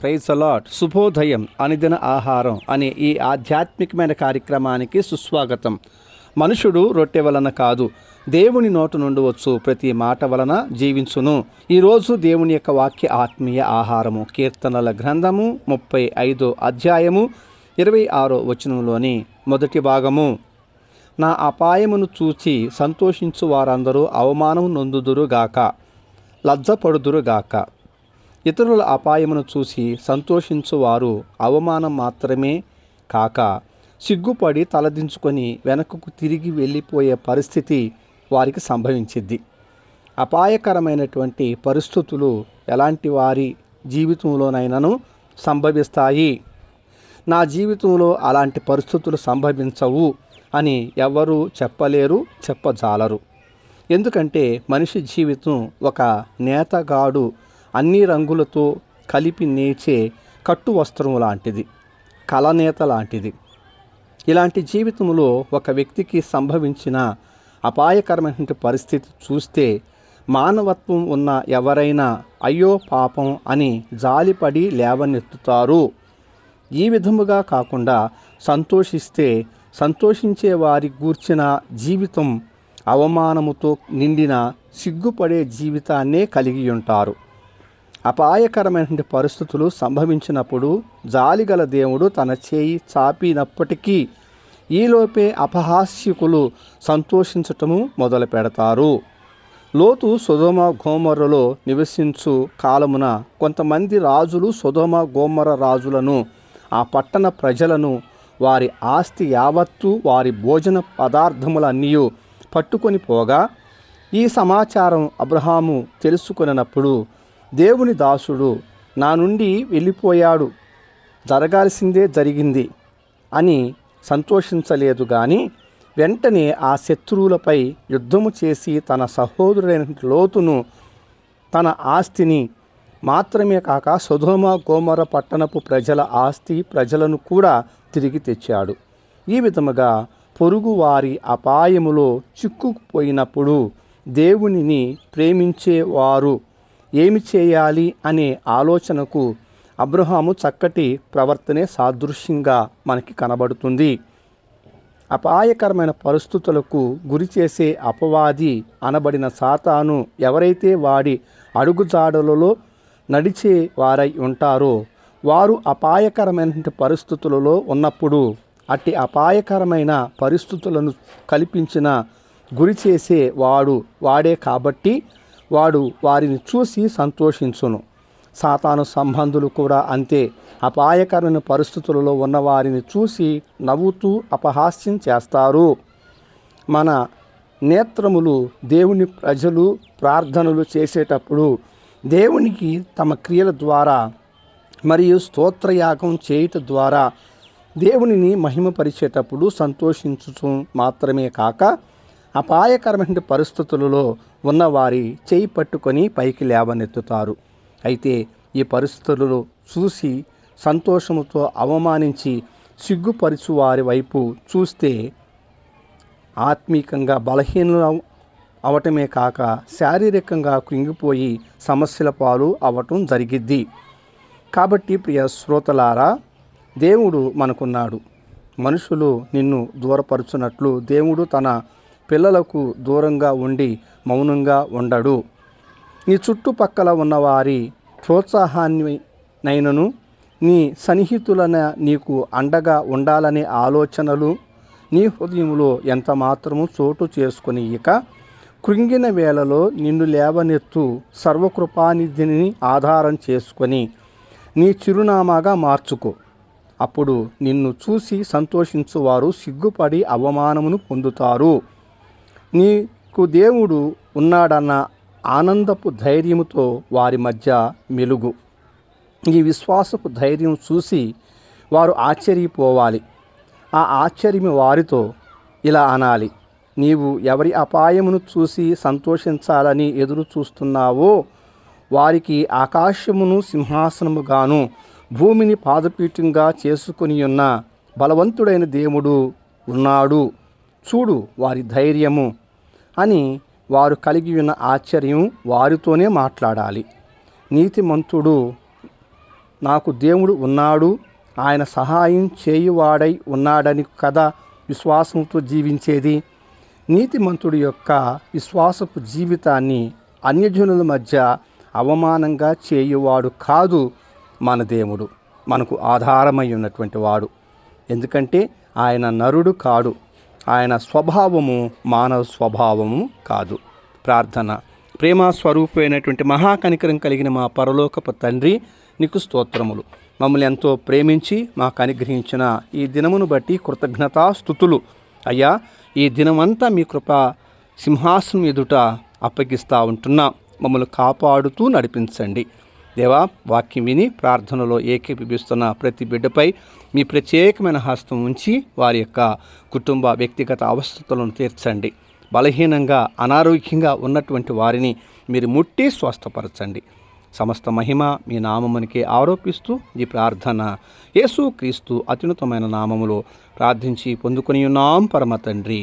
Praise allot శుభోదయం అనుదిన ఆహారం అనే ఈ ఆధ్యాత్మికమైన కార్యక్రమానికి సుస్వాగతం. మనుషుడు రొట్టె వలన కాదు దేవుని నోటు నుండి వచ్చు ప్రతి మాట వలన జీవించును. ఈరోజు దేవుని యొక్క వాక్య ఆత్మీయ ఆహారము కీర్తనల గ్రంథము ముప్పై ఐదో అధ్యాయము ఇరవై ఆరో వచనంలోని మొదటి భాగము. నా అపాయమును చూచి సంతోషించు వారందరూ అవమానం నొందుదురుగాక లజ్జపడుదురుగాక ఇతరుల అపాయమును చూసి సంతోషించువారు అవమానం మాత్రమే కాక సిగ్గుపడి తలదించుకొని వెనకకు తిరిగి వెళ్ళిపోయే పరిస్థితి వారికి సంభవించింది అపాయకరమైనటువంటి పరిస్థితులు ఎలాంటి వారి జీవితంలోనైనాను సంభవిస్తాయి? నా జీవితంలో అలాంటి పరిస్థితులు సంభవించవు అని ఎవరు చెప్పలేరు చెప్పజాలరు. ఎందుకంటే మనిషి జీవితం ఒక నేతగాడు అన్ని రంగులతో కలిపి నేచే కట్టు వస్త్రం లాంటిది కలనేత లాంటిది. ఇలాంటి జీవితంలో ఒక వ్యక్తికి సంభవించిన అపాయకరమైనటువంటి పరిస్థితి చూస్తే మానవత్వం ఉన్న ఎవరైనా అయ్యో పాపం అని జాలిపడి లేవనెత్తుతారు. ఈ విధముగా కాకుండా సంతోషిస్తే సంతోషించే వారి గూర్చిన జీవితం అవమానముతో నిండిన సిగ్గుపడే జీవితాన్నే కలిగి ఉంటారు. అపాయకరమైనటువంటి పరిస్థితులు సంభవించినప్పుడు జాలిగల దేవుడు తన చేయి చాపినప్పటికీ ఈలోపే అపహాస్యకులు సంతోషించటము మొదలు పెడతారు. లోతు సుధోమ గోమరలో నివసించు కాలమున కొంతమంది రాజులు సుధోమ గోమర రాజులను ఆ పట్టణ ప్రజలను వారి ఆస్తి యావత్తు వారి భోజన పదార్థములన్నీ పట్టుకొని పోగా ఈ సమాచారం అబ్రహాము తెలుసుకున్నప్పుడు దేవుని దాసుడు నా నుండి వెళ్ళిపోయాడు. జరగాల్సిందే జరిగింది అని సంతోషించలేదు కానీ వెంటనే ఆ శత్రువులపై యుద్ధము చేసి తన సహోదరుడైన లోతును తన ఆస్తిని మాత్రమే కాక సుధోమ గోమర పట్టణపు ప్రజల ఆస్తి ప్రజలను కూడా తిరిగి తెచ్చాడు. ఈ విధముగా పొరుగువారి అపాయములో చిక్కుకుపోయినప్పుడు దేవునిని ప్రేమించేవారు ఏమి చేయాలి అనే ఆలోచనకు అబ్రహాము చక్కటి ప్రవర్తనే సాదృశ్యంగా మనకి కనబడుతుంది. అపాయకరమైన పరిస్థితులకు గురి చేసే అపవాది అనబడిన సాతాను ఎవరైతే వాడి అడుగుజాడలలో నడిచే వారై ఉంటారో వారు అపాయకరమైన పరిస్థితులలో ఉన్నప్పుడు అట్టి అపాయకరమైన పరిస్థితులను కల్పించిన గురి చేసే వాడు వాడే కాబట్టి వాడు వారిని చూసి సంతోషించును. సాతాను సంబంధులు కూడా అంతే. అపాయకరమైన పరిస్థితులలో ఉన్న వారిని చూసి నవ్వుతూ అపహాస్యం చేస్తారు. మన నేత్రములు దేవుని ప్రజలు ప్రార్థనలు చేసేటప్పుడు దేవునికి తమ క్రియల ద్వారా మరియు స్తోత్రయాగం చేయుట ద్వారా దేవునిని మహిమపరిచేటప్పుడు సంతోషించుచు మాత్రమే కాక అపాయకరమైన పరిస్థితులలో ఉన్నవారి చేయి పట్టుకొని పైకి లేవనెత్తుతారు. అయితే ఈ పరిస్థితులలో చూసి సంతోషముతో అవమానించి సిగ్గుపరచు వారి వైపు చూస్తే ఆత్మీకంగా బలహీన అవటమే కాక శారీరకంగా కృంగిపోయి సమస్యల పాలు అవటం జరిగిద్ది. కాబట్టి ప్రియ శ్రోతలారా దేవుడు మనకున్నాడు. మనుషులు నిన్ను దూరపరుచున్నట్లు దేవుడు తన పిల్లలకు దూరంగా ఉండి మౌనంగా ఉండడు. నీ చుట్టుపక్కల ఉన్నవారి ప్రోత్సాహాన్ని నైనను నీ సన్నిహితులన నీకు అండగా ఉండాలనే ఆలోచనలు నీ హృదయంలో ఎంత మాత్రము చోటు చేసుకుని ఇక కృంగిన వేళలో నిన్ను లేవనెత్తు సర్వకృపానిధిని ఆధారం చేసుకొని నీ చిరునామాగా మార్చుకో. అప్పుడు నిన్ను చూసి సంతోషించువారు సిగ్గుపడి అవమానమును పొందుతారు. నీకు దేవుడు ఉన్నాడన్న ఆనందపు ధైర్యముతో వారి మధ్య మెలుగు. ఈ విశ్వాసపు ధైర్యం చూసి వారు ఆశ్చర్యపోవాలి. ఆ ఆశ్చర్యం వారితో ఇలా అనాలి నీవు ఎవరి అపాయమును చూసి సంతోషించాలని ఎదురు చూస్తున్నావో వారికి ఆకాశమును సింహాసనముగాను భూమిని పాదపీఠంగా చేసుకుని ఉన్న బలవంతుడైన దేవుడు ఉన్నాడు. చూడు వారి ధైర్యము అని వారు కలిగి ఉన్న ఆశ్చర్యం వారితోనే మాట్లాడాలి. నీతిమంతుడు నాకు దేవుడు ఉన్నాడు ఆయన సహాయం చేయువాడై ఉన్నాడని కదా విశ్వాసంతో జీవించేది? నీతిమంతుడి యొక్క విశ్వాసపు జీవితాన్ని అన్యజనుల మధ్య అవమానంగా చేయువాడు కాదు మన దేవుడు. మనకు ఆధారమై ఉన్నటువంటి వాడు. ఎందుకంటే ఆయన నరుడు కాడు. ఆయన స్వభావము మానవ స్వభావము కాదు. ప్రార్థన. ప్రేమ స్వరూపమైనటువంటి మహాకనికరం కలిగిన మా పరలోకపు తండ్రి నీకు స్తోత్రములు. మమ్మల్ని ఎంతో ప్రేమించి మాకు అనుగ్రహించిన ఈ దినమును బట్టి కృతజ్ఞతాస్థుతులు అయ్యా ఈ దినమంతా మీ కృప సింహాసనం ఎదుట అప్పగిస్తూ ఉంటున్నా. మమ్మల్ని కాపాడుతూ నడిపించండి. దేవా వాక్యం విని ప్రార్థనలో ఏకీపిస్తున్న ప్రతి బిడ్డపై మీ ప్రత్యేకమైన హస్తం ఉంచి వారి యొక్క కుటుంబ వ్యక్తిగత అవస్థలను తీర్చండి. బలహీనంగా అనారోగ్యంగా ఉన్నటువంటి వారిని మీరు ముట్టి స్వస్థపరచండి. సమస్త మహిమ మీ నామమునికే ఆరోపిస్తూ ఈ ప్రార్థన యేసు క్రీస్తు అత్యున్నతమైన నామములో ప్రార్థించి పొందుకుని ఉన్నాం పరమ తండ్రి.